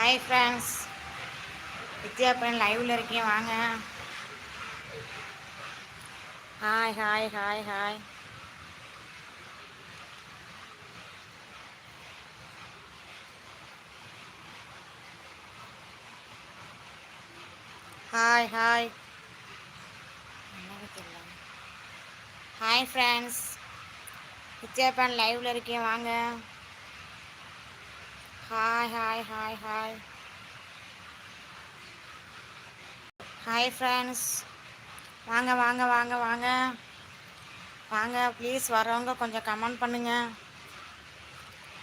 Hi friends வித்யா பெண் லைவில் இருக்கேன். வாங்க. Hi hi hi hi hi hi hi friends Vidya லைவில் இருக்கேன். வாங்க. Hi hi hi hi hi friends வாங்க வாங்க வாங்க வாங்க. வாங்க ப்ளீஸ் வரவங்க கொஞ்சம் கமெண்ட் பண்ணுங்க.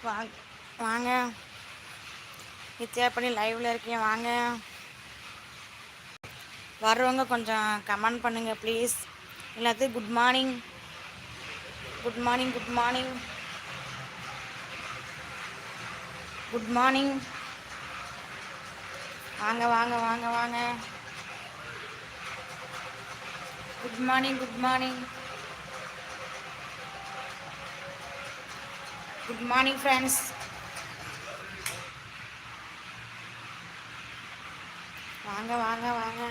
வாங்க வாங்க. நித்யா பண்ணி லைவில் இருக்கேன் வாங்க. வர்றவங்க கொஞ்சம் கமெண்ட் பண்ணுங்கள் ப்ளீஸ் எல்லாத்தையும் good morning good morning good morning good morning வாங்க வாங்க வாங்க வாங்க. Good morning good morning good morning friends வாங்க வாங்க வாங்க.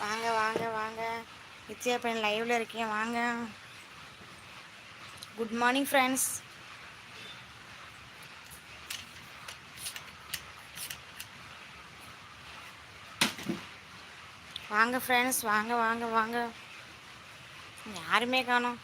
வாங்க வாங்க வாங்க. நித்யா பையன் லைவ்ல இருக்கேன் வாங்க. குட் மார்னிங் ஃப்ரெண்ட்ஸ் வாங்க ஃப்ரெண்ட்ஸ் வாங்க வாங்க வாங்க. யாருமே காணோம்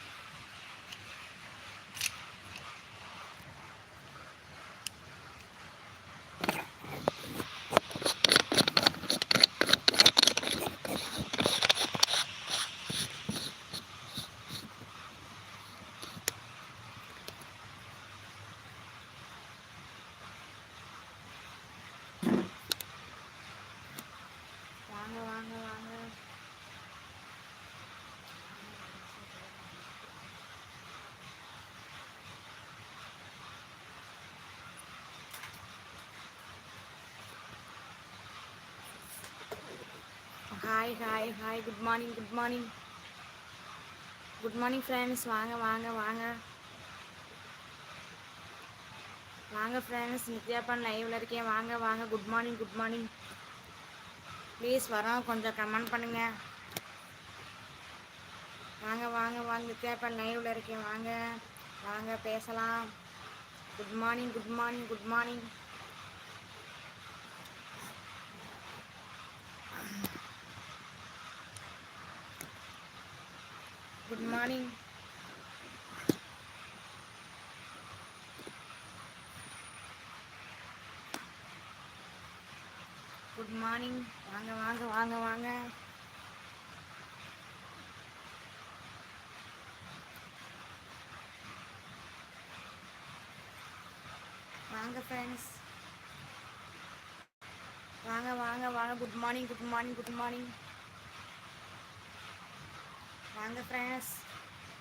வாங்க வாங்க வாங்க hi hi hi good morning good morning good morning friends வாங்க வாங்க வாங்க. வாங்க ஃப்ரெண்ட்ஸ் நித்யாப்பான் லைவில் இருக்கேன். வாங்க வாங்க. Good morning good morning please வரோம். கொஞ்சம் கமெண்ட் பண்ணுங்க. வாங்க வாங்க வாங்க. நித்யாப்பான் லைவில் இருக்கேன். வாங்க வாங்க. பேசலாம். Good morning good morning good morning good morning good morning வாங்க வாங்க வாங்க வாங்க. வாங்க ஃப்ரெண்ட்ஸ் வாங்க வாங்க வாங்க. Good morning good morning good morning வாங்க ஃப்ரெண்ட்ஸ்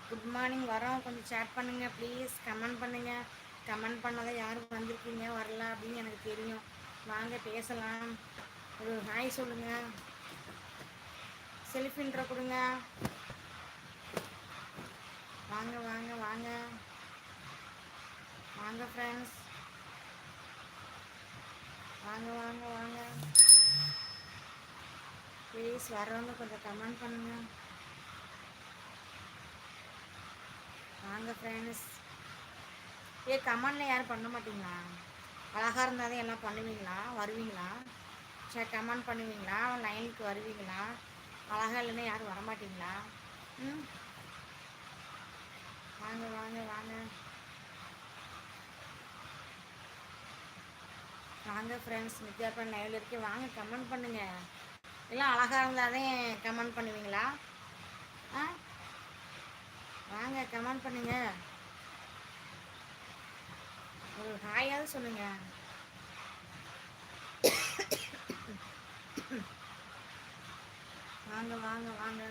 குட் மார்னிங் வரோம். கொஞ்சம் சேட் பண்ணுங்கள் ப்ளீஸ் கமெண்ட் பண்ணுங்கள் கமெண்ட் பண்ணாதான் யாரும் வந்திருக்கீங்க? வரல அப்படின்னு எனக்கு தெரியும். வாங்க பேசலாம். ஒரு ஹாய் சொல்லுங்கள் செல்ஃப் இன்ட்ரோ கொடுங்க. வாங்க வாங்க வாங்க. வாங்க ஃப்ரெண்ட்ஸ் வாங்க வாங்க வாங்க. ப்ளீஸ் வரவங்க கொஞ்சம் கமெண்ட் பண்ணுங்கள் வாங்க ஃப்ரெண்ட்ஸ் ஏ கமெண்டில் யாரும் பண்ண மாட்டிங்களா? அழகாக இருந்தால் தான் எல்லாம் பண்ணுவீங்களா? வருவீங்களா? சரி கமெண்ட் பண்ணுவீங்களா? லைனுக்கு வருவீங்களா? அழகாக இல்லைன்னா யாரும் வரமாட்டிங்களா? ம்? வாங்க வாங்க வாங்க. வாங்க ஃப்ரெண்ட்ஸ் நித்யாப்பன் லைவில் இருக்கு வாங்க கமெண்ட் பண்ணுங்கள் எல்லாம் அழகாக இருந்தால் தான் கமெண்ட் பண்ணுவீங்களா? பண்ணுங்கள் கமெண்ட் பண்ணுங்க. ஒரு ஹாயாவது சொல்லுங்க. வாங்க வாங்க வாங்க.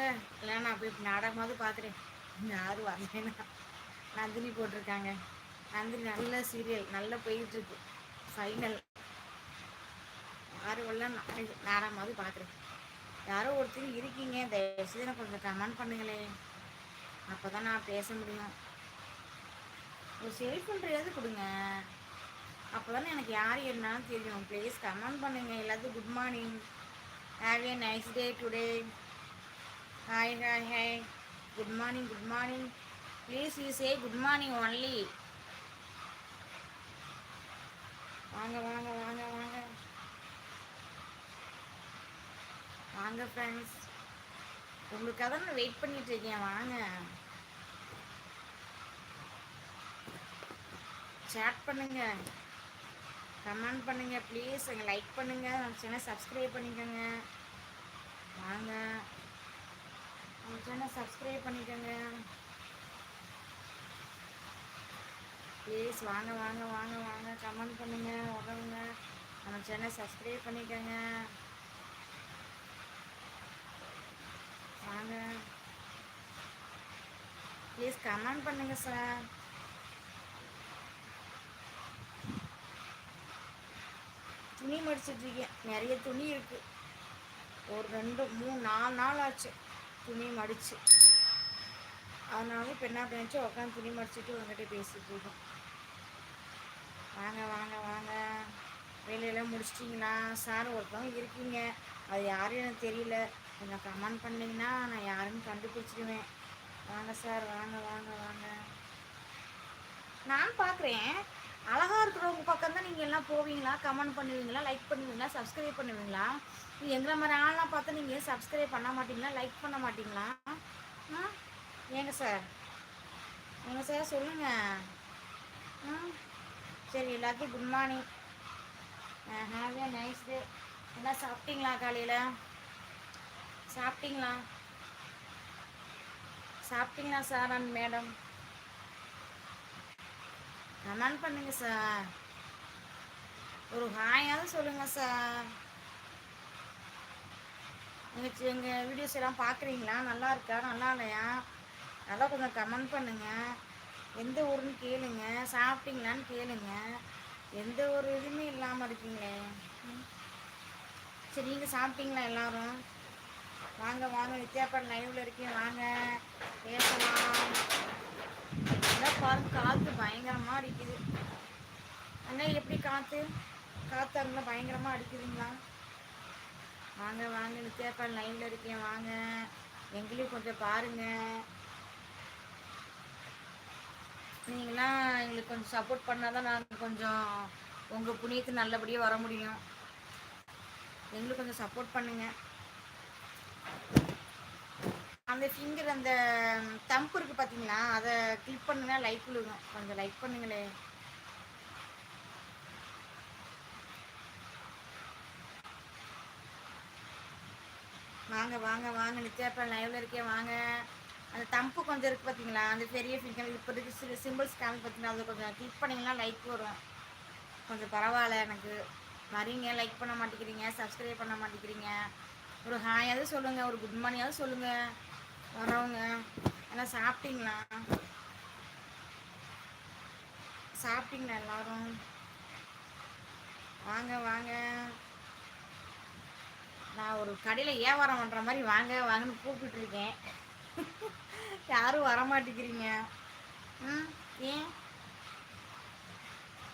வாங்க. இல்லை நான் போய் நாடகமாவது பார்த்துறேன். யாரும் வரலைன்னா. நந்தினி போட்டிருக்காங்க. நந்தினி நல்ல சீரியல் நல்லா போயிட்டுருக்கு. ஃபைனல் யாரும் வரல நாடகமாவது பார்க்குறேன் யாரோ ஒருத்தர் இருக்கீங்க. தயவுசெய்து எனக்கு கொஞ்சம் கமெண்ட் பண்ணுங்களே. அப்போ தான் நான் பேச முடியும். ஒரு செல்ஃபுன்றது கொடுங்க. அப்போ தானே எனக்கு யார் என்னன்னு தெரியும். ப்ளீஸ் கமெண்ட் பண்ணுங்கள் எல்லாத்துக்கும் good morning have a nice day today hi hi hi good morning good morning please you say good morning only வாங்க வாங்க வாங்க வாங்க. வாங்க ஃப்ரெண்ட்ஸ் உங்களுக்காக நான் வெயிட் பண்ணிட்டு இருக்கேன். வாங்க. சேட் பண்ணுங்க. கமெண்ட் பண்ணுங்க ப்ளீஸ் எங்கள் லைக் பண்ணுங்க. நம்ம சேனல் சப்ஸ்கிரைப் பண்ணிக்கோங்க. வாங்க. நம்ம சேனல் சப்ஸ்கிரைப் பண்ணிக்கோங்க. ப்ளீஸ் வாங்க வாங்க வாங்க வாங்க. கமெண்ட் பண்ணுங்க உதவுங்க. நம்ம சேனல் சப்ஸ்கிரைப் பண்ணிக்கோங்க. வாங்க. ப்ளீஸ் கமெண்ட் பண்ணுங்க சார் துணி மடிச்சிட்ருக்கேன் நிறைய துணி இருக்குது ஒரு ரெண்டு மூணு நாலு நாள் ஆச்சு. துணி மடிச்சு. அதனால இப்போ என்ன பண்ணிச்சு உட்காந்து துணி மடிச்சுட்டு உங்ககிட்ட பேசிட்டு இருக்கோம். வாங்க வாங்க வாங்க. வேலையெல்லாம் முடிச்சிட்டிங்களா? சார் ஒருத்தவங்க இருக்கீங்க. அது யாரும் எனக்கு தெரியல. கொஞ்சம் கமெண்ட் பண்ணிங்கன்னா நான் யாருன்னு கண்டுபிடிச்சிடுவேன் வாங்க சார் வாங்க வாங்க வாங்க. நான் பார்க்குறேன் அழகாக இருக்கிறவங்க பக்கம் தான் நீங்கள் எல்லாம் போவீங்களா? கமெண்ட் பண்ணுவீங்களா? லைக் பண்ணுவீங்களா? சப்ஸ்கிரைப் பண்ணுவீங்களா? எங்களை மாதிரி ஆள்லாம் பார்த்தா நீங்கள் சப்ஸ்கிரைப் பண்ண மாட்டிங்களா? லைக் பண்ண மாட்டிங்களா? ஆ? ஏங்க சார் ஏங்க சார் சொல்லுங்கள் ம் சரி எல்லாத்தையும் good morning have a nice day எல்லாம் சாப்பிட்டீங்களா காலையில்? சாப்பிட்டீங்களா? சாப்பிட்டீங்களா சார் அண்ட் மேடம் கமெண்ட் பண்ணுங்க சார் ஒரு ஹாயாவது சொல்லுங்கள் சார் எங்கள் எங்கள் வீடியோஸ் எல்லாம் பார்க்குறீங்களா நல்லா இருக்கா? நல்லா இல்லையா? நல்லா கொஞ்சம் கமெண்ட் பண்ணுங்கள் எந்த ஊருன்னு கேளுங்க. சாப்பிட்டீங்களான்னு கேளுங்க. எந்த ஒரு இதுவுமே இல்லாமல் இருக்கீங்களே. சரி நீங்கள் சாப்பிட்டீங்களா எல்லாரும்? வாங்க வாங்க. நித்யாப்பன் லைவில் இருக்கேன். வாங்க. பேசலாம். எல்லாம் பாருங்க காற்று பயங்கரமாக அடிக்குது. அண்ணா எப்படி காற்று காற்று அங்கே பயங்கரமாக அடிக்குதுங்களா? வாங்க வாங்க நித்யாப்பால் லைனில் இருக்கேன். வாங்க. எங்களையும் கொஞ்சம் பாருங்கள் நீங்களாம் எங்களுக்கு கொஞ்சம் சப்போர்ட் பண்ணால் தான் நாங்கள் கொஞ்சம் உங்கள் புண்ணியத்துக்கு நல்லபடியாக வர முடியும். எங்களுக்கு கொஞ்சம் சப்போர்ட் பண்ணுங்கள் அந்த ஃபிங்கர் அந்த தம்பு இருக்குது பார்த்தீங்களா அதை கிளிக் பண்ணுங்கள் லைக் விழுகும் கொஞ்சம் லைக் பண்ணுங்களேன். வாங்க வாங்க வாங்க நித்யாப்பன் லைவ்ல இருக்கே வாங்க. அந்த தம்பு கொஞ்சம் இருக்குது பார்த்தீங்களா அந்த பெரிய ஃபிங்கர் இப்போ இருக்கு சில சிம்பிள்ஸ் காமி பார்த்தீங்கன்னா அதை கொஞ்சம் கிளிக் பண்ணிங்கன்னா லைக் வரும். கொஞ்சம் பரவாயில்ல எனக்கு. வரீங்க லைக் பண்ண மாட்டேங்கிறீங்க சப்ஸ்கிரைப் பண்ண மாட்டேங்கிறீங்க. ஒரு ஹாயாவது சொல்லுங்கள் ஒரு குட் மார்னிங்காவது சொல்லுங்கள் வரவங்க எல்லாம் சாப்பிட்டீங்களா? சாப்பிட்டீங்களா எல்லாரும்? வாங்க வாங்க. நான் ஒரு கடையில் வியாபாரம் பண்ணுற மாதிரி வாங்க வாங்கன்னு கூப்பிட்டுருக்கேன். யாரும் வர மாட்டேங்கிறீங்க ம் ஏன்?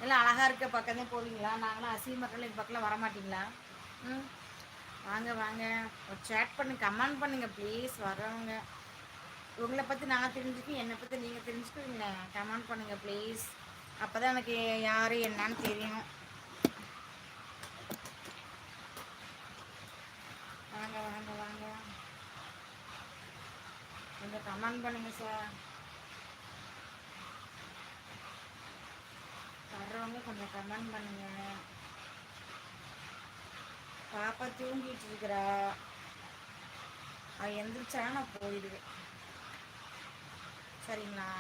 எல்லாம் அழகாக இருக்க பக்கமே போவீங்களா? நாங்களாம் அசிங்கமக்கள் இந்த பக்கம்லாம் வரமாட்டிங்களா? ம் வாங்க வாங்க. ஒரு சேட் பண்ணு கமெண்ட் பண்ணுங்கள் ப்ளீஸ் வரவங்க உங்களை பற்றி நான் தெரிஞ்சுக்க என்னை பற்றி நீங்கள் தெரிஞ்சுக்குவீங்களே கமெண்ட் பண்ணுங்கள் ப்ளீஸ் அப்போ தான் எனக்கு யார் என்னன்னு தெரியும். வாங்க வாங்க வாங்க. கொஞ்சம் கமெண்ட் பண்ணுங்க சார். வர்றவங்க கொஞ்சம் கமெண்ட் பண்ணுங்க. பாப்பா தூங்கிட்டு இருக்கிறா. அவ எந்திரிச்சா நான் போயிடுவேன். சரிங்களா?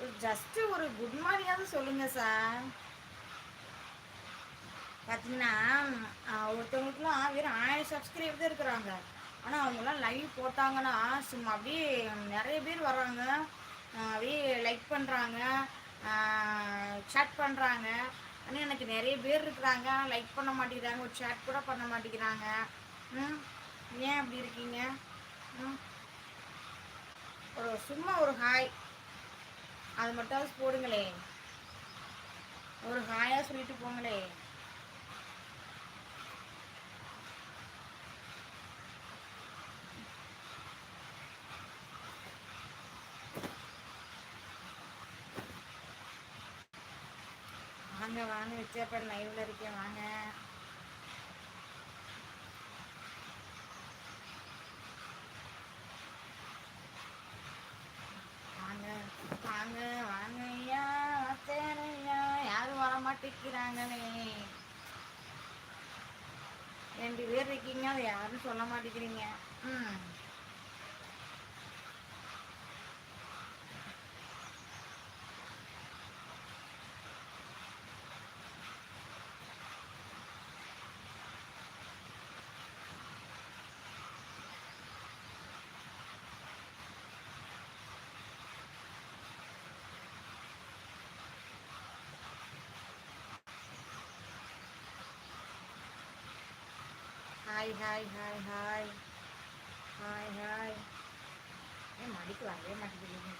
ஒரு ஜஸ்ட் ஒரு குட் மார்னிங்காவது சொல்லுங்க சார். பார்த்தீங்கன்னா ஒருத்தவங்களுக்குலாம் வெறும் ஆயிரம் சப்ஸ்கிரைப் தான் இருக்கிறாங்க. ஆனால் அவங்களாம் லைவ் போட்டாங்கன்னா சும்மா அப்படியே நிறைய பேர் வர்றாங்க. அப்படியே லைக் பண்ணுறாங்க சேட் பண்ணுறாங்க ஆனால் எனக்கு நிறைய பேர் இருக்கிறாங்க. லைக் பண்ண மாட்டேங்கிறாங்க. ஒரு சேட் கூட பண்ண மாட்டேங்கிறாங்க. ம்? ஏன் அப்படி இருக்கீங்க? ம்? ஒரு சும்மா ஒரு ஹாய் அது மட்டும் போடுங்களே ஒரு ஹாயாக சொல்லிட்டு போங்களே வாங்க வாங்க வித்தியாப்பன் லைவ்ல இருக்கேன் வாங்க. வாங்க வாங்க வாங்க ஐயா ஐயா. யாரும் வர மாட்டேங்கிறாங்களே. ரெண்டு பேர் இருக்கீங்க அதை யாரும் சொல்ல மாட்டேங்கிறீங்க. ம். Hi hi hi hi hi hi ஏன் மடிக்கு வரவே மாட்டேங்குது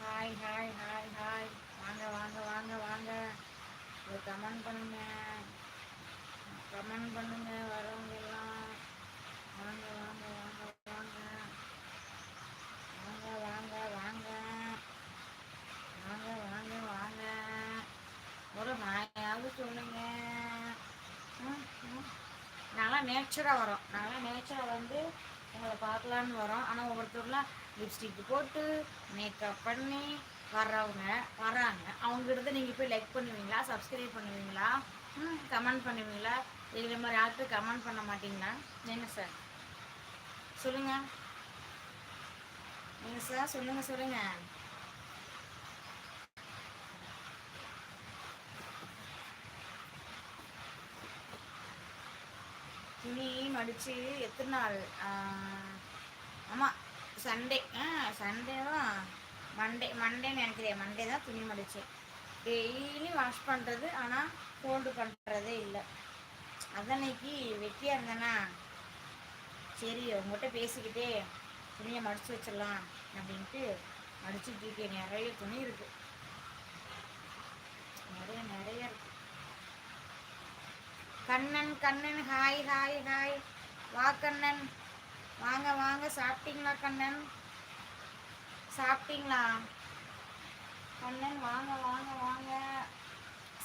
ஹாய் ஹாய் ஹாய் ஹாய் வாங்க வாங்க வாங்க வாங்க ஒரு கமெண்ட் பண்ணுங்க கமெண்ட் பண்ணுங்க வரவங்க எல்லாம் வாங்க வாங்க வாங்க வாங்க வாங்க வாங்க வாங்க வாங்க வாங்க வாங்க ஒரு ஹாயாவது சொல்லுங்க ம் ம் நல்லா நேச்சராக வரோம். நல்லா நேச்சராக வந்து உங்களை பார்க்கலான்னு வரோம். ஆனால் ஒவ்வொருத்தர்லாம் லிப்ஸ்டிக் போட்டு மேக்கப் பண்ணி வர்றவங்க வராங்க அவங்ககிட்ட நீங்கள் போய் லைக் பண்ணுவீங்களா? சப்ஸ்கிரைப் பண்ணுவீங்களா? ம் கமெண்ட் பண்ணுவீங்களா? இதே மாதிரி யார்கிட்ட கமெண்ட் பண்ண மாட்டிங்களா? என்ன சார் சொல்லுங்கள் என்ன சார் சொல்லுங்கள் சொல்லுங்கள் துணி மடித்து எத்தனை நாள்? ஆமாம் சண்டே ஆ சண்டே தான் மண்டே மண்டேன்னு நினைக்கிறேன். மண்டே தான் துணி மடித்தேன் டெய்லி வாஷ் பண்ணுறது ஆனால் ஃபோல்டு பண்ணுறதே இல்லை. அதன்னைக்கு வெட்டியாக இருந்தேன்னா சரி உங்கள்கிட்ட பேசிக்கிட்டே துணியை மடித்து வச்சிடலாம் அப்படின்ட்டு மடிச்சுட்டு இருக்கேன். நிறைய துணி இருக்குது நிறைய நிறைய இருக்குது Kannan Kannan hi hi hi. வா கண்ணன். வாங்க வாங்க. சாப்பிட்டீங்களா கண்ணன்? சாப்பிட்டீங்களா? கண்ணன் வாங்க வாங்க வாங்க.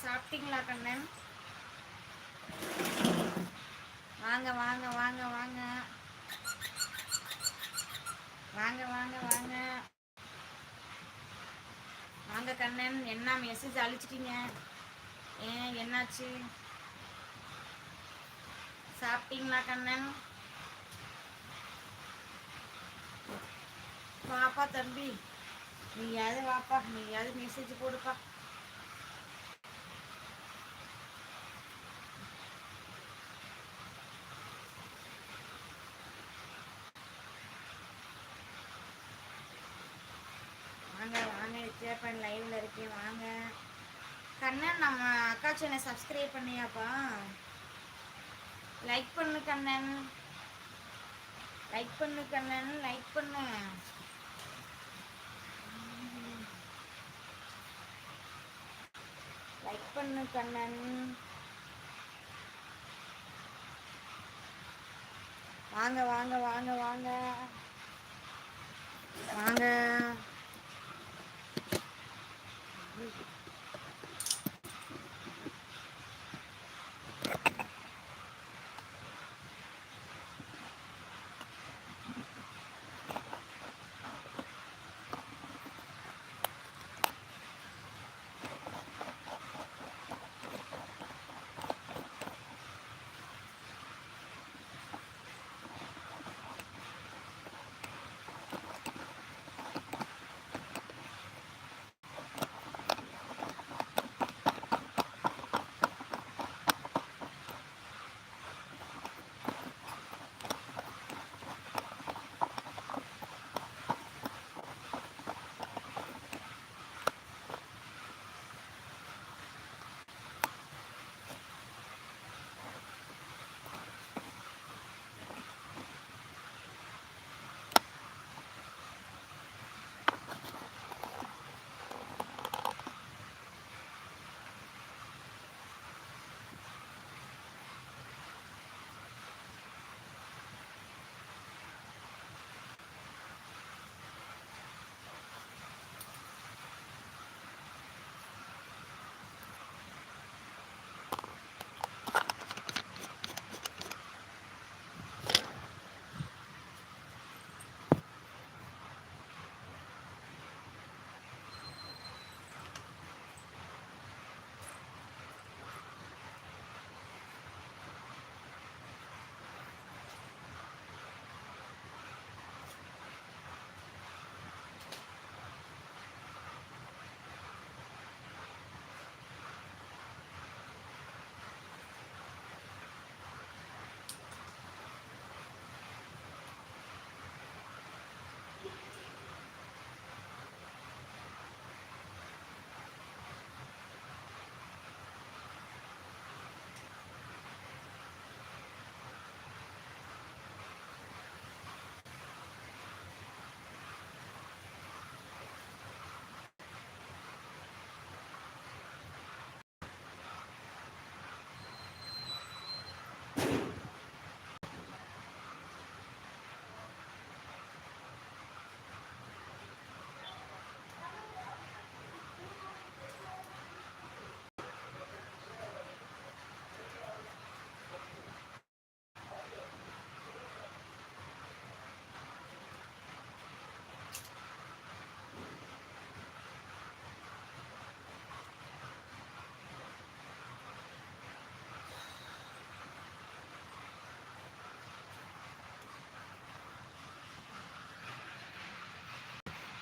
சாப்பிட்டீங்களா கண்ணன்? வாங்க வாங்க வாங்க வாங்க. வாங்க வாங்க வாங்க. வாங்க கண்ணன். என்ன மெசேஜ் அழிச்சிட்டீங்க? ஏன் என்னாச்சு? சாப்பிட்டீங்களா கண்ணன்? வாப்பா தம்பி நீயாவது வாப்பா நீயாவது மெசேஜ் போடுப்பா. வாங்க வாங்க வித்யாப்பன் லைவ்ல இருக்கேன் வாங்க. கண்ணன் நம்ம அக்கா சேனல் சப்ஸ்கிரைப் பண்ணியாப்பா. லைக் பண்ணு கண்ணன். லைக் பண்ணு கண்ணன் லைக் பண்ணு. லைக் பண்ணு கண்ணன். வாங்க வாங்க வாங்க வாங்க. வாங்க.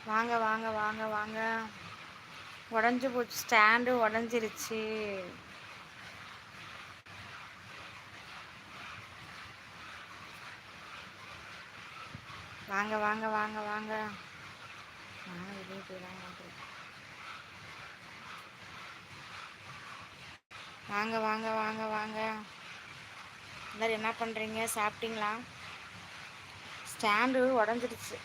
வாங்க வாங்க வாங்க வாங்க. உடஞ்சி போச்சு. ஸ்டாண்டு உடஞ்சிருச்சு. வாங்க வாங்க வாங்க வாங்க. நான் வெளியே போயிடலாம் வாங்க வாங்க வாங்க வாங்க. எல்லோரும் என்ன பண்ணுறீங்க சாப்பிட்டீங்களா? ஸ்டாண்டு உடஞ்சிருச்சு.